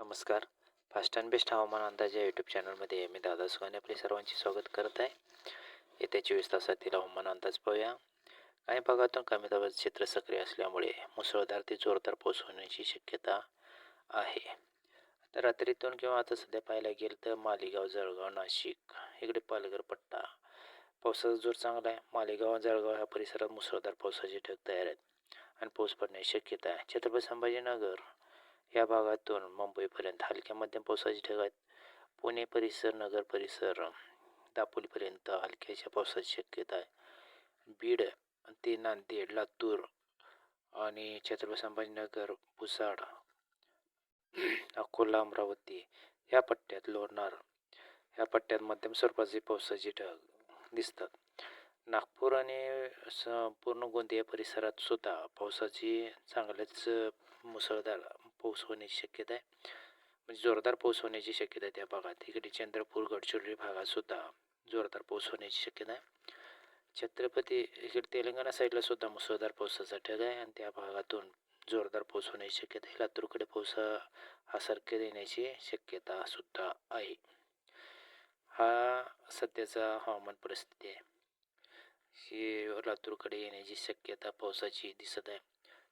नमस्कार. Fast and best हवामान अंदाज या यूट्यूब चॅनलमध्ये मी दादा सुगाने आपले सर्वांचे स्वागत करत आहे. येत्या चोवीस तासातील हवामान अंदाज पाहूया. काही भागातून कमी दाबाचे क्षेत्र सक्रिय असल्यामुळे मुसळधार ते जोरदार पाऊस होण्याची शक्यता आहे. आता रात्रीतून किंवा आता सध्या पाहायला गेलं तर मालेगाव जळगाव नाशिक इकडे पालघर पट्टा पावसाचा जोर चांगला आहे. मालेगाव जळगाव ह्या परिसरात मुसळधार पावसाचे ढग तयार आहेत आणि पाऊस पडण्याची शक्यता आहे. छत्रपती संभाजीनगर या भागातून मुंबईपर्यंत हलक्या मध्यम पावसाची ढग आहेत. पुणे परिसर नगर परिसर दापोलीपर्यंत हलक्याच्या पावसाची शक्यता आहे. बीड ते नांदेड लातूर आणि छत्रपती संभाजीनगर पुसाड अकोला अमरावती या पट्ट्यात लोणार या पट्ट्यात मध्यम स्वरूपाचे पावसाची ढग दिसतात. नागपूर आणि संपूर्ण गोंदिया परिसरात सुद्धा पावसाची चांगल्याच मुसळधार पाऊस होण्याची शक्यता आहे. म्हणजे जोरदार पाऊस होण्याची शक्यता आहे त्या भागात. इकडे चंद्रपूर गडचिरोली भागात सुद्धा जोरदार पाऊस होण्याची शक्यता आहे. छत्रपती इकडे तेलंगणा साईडला सुद्धा मुसळधार पावसाचा ढग आहे आणि त्या भागातून जोरदार पाऊस होण्याची शक्यता आहे. लातूरकडे पाऊस हा सारखे येण्याची शक्यता सुद्धा आहे. हा सध्याचा हवामान परिस्थिती आहे. ही लातूरकडे येण्याची शक्यता पावसाची दिसत आहे.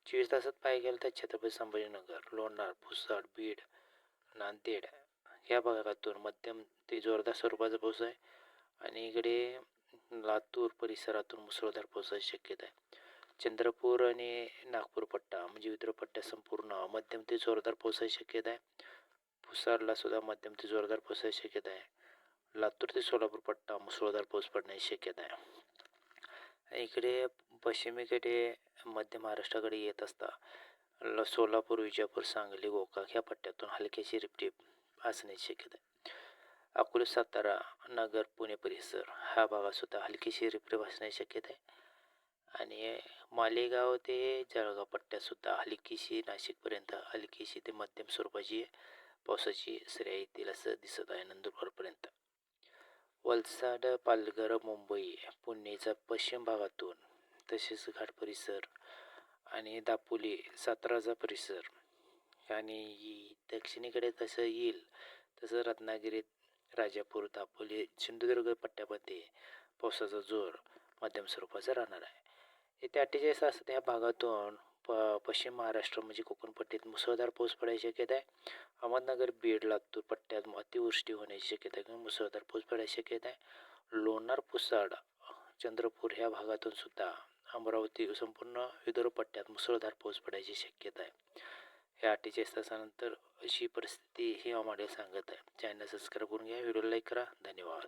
चोवीस तासात पाहायला गेलं तर छत्रपती संभाजीनगर लोणार पुसाड बीड नांदेड या भागातून मध्यम ते जोरदार स्वरूपाचा पाऊस आहे आणि इकडे लातूर परिसरातून मुसळधार पावसाची शक्यता आहे. चंद्रपूर आणि नागपूर पट्टा म्हणजे विदर्भ पट्टा संपूर्ण मध्यम ते जोरदार पावसाची शक्यता आहे. पुसाडला सुद्धा मध्यम ते जोरदार पावसाची शक्यता आहे. लातूर ते सोलापूर पट्टा मुसळधार पाऊस पडण्याची शक्यता आहे. इकडे पश्चिमेकडे मध्य महाराष्ट्राकडे येत असता ल सोलापूर विजापूर सांगली गोकाक ह्या पट्ट्यातून हलक्याची रिपटिप असण्याची शक्यता आहे. अकोले सातारा नगर पुणे परिसर ह्या भागातसुद्धा हलकीशी रिपटिप असण्याची शक्यता आहे. आणि मालेगाव ते जळगाव पट्ट्यातसुद्धा हलकीशी नाशिकपर्यंत हलकीशी ते मध्यम स्वरूपाची पावसाची सऱ्या येतील असं दिसत आहे नंदुरबारपर्यंत. वलसाड पालघर मुंबई पुणेचा पश्चिम भागातून तसेच घाट परिसर आणि दापोली साताराचा परिसर. आणि दक्षिणेकडे तसं येईल तसं रत्नागिरीत राजापूर दापोली सिंधुदुर्ग पट्ट्यामध्ये पावसाचा जोर मध्यम स्वरूपाचा राहणार आहे. येत्या अठ्ठेचाळीस तासात ह्या भागातून प पश्चिम महाराष्ट्र म्हणजे कोकणपट्टीत मुसळधार पाऊस पडायची शक्यता आहे. अहमदनगर बीड लातूर पट्ट्यात अतिवृष्टी होण्याची शक्यता आहे किंवा मुसळधार पाऊस पडायची शक्यता आहे. लोणार पुसाड चंद्रपूर ह्या भागातून सुद्धा अमरावती संपूर्ण विदर्भ पट्ट्यात मुसळधार पाऊस पडायची शक्यता आहे. या अठ्ठेचाळीस तासानंतर अशी परिस्थिती ही आम्हाला सांगत आहे. चॅनल सबस्क्राईब करून घ्या. व्हिडिओ लाईक करा. धन्यवाद.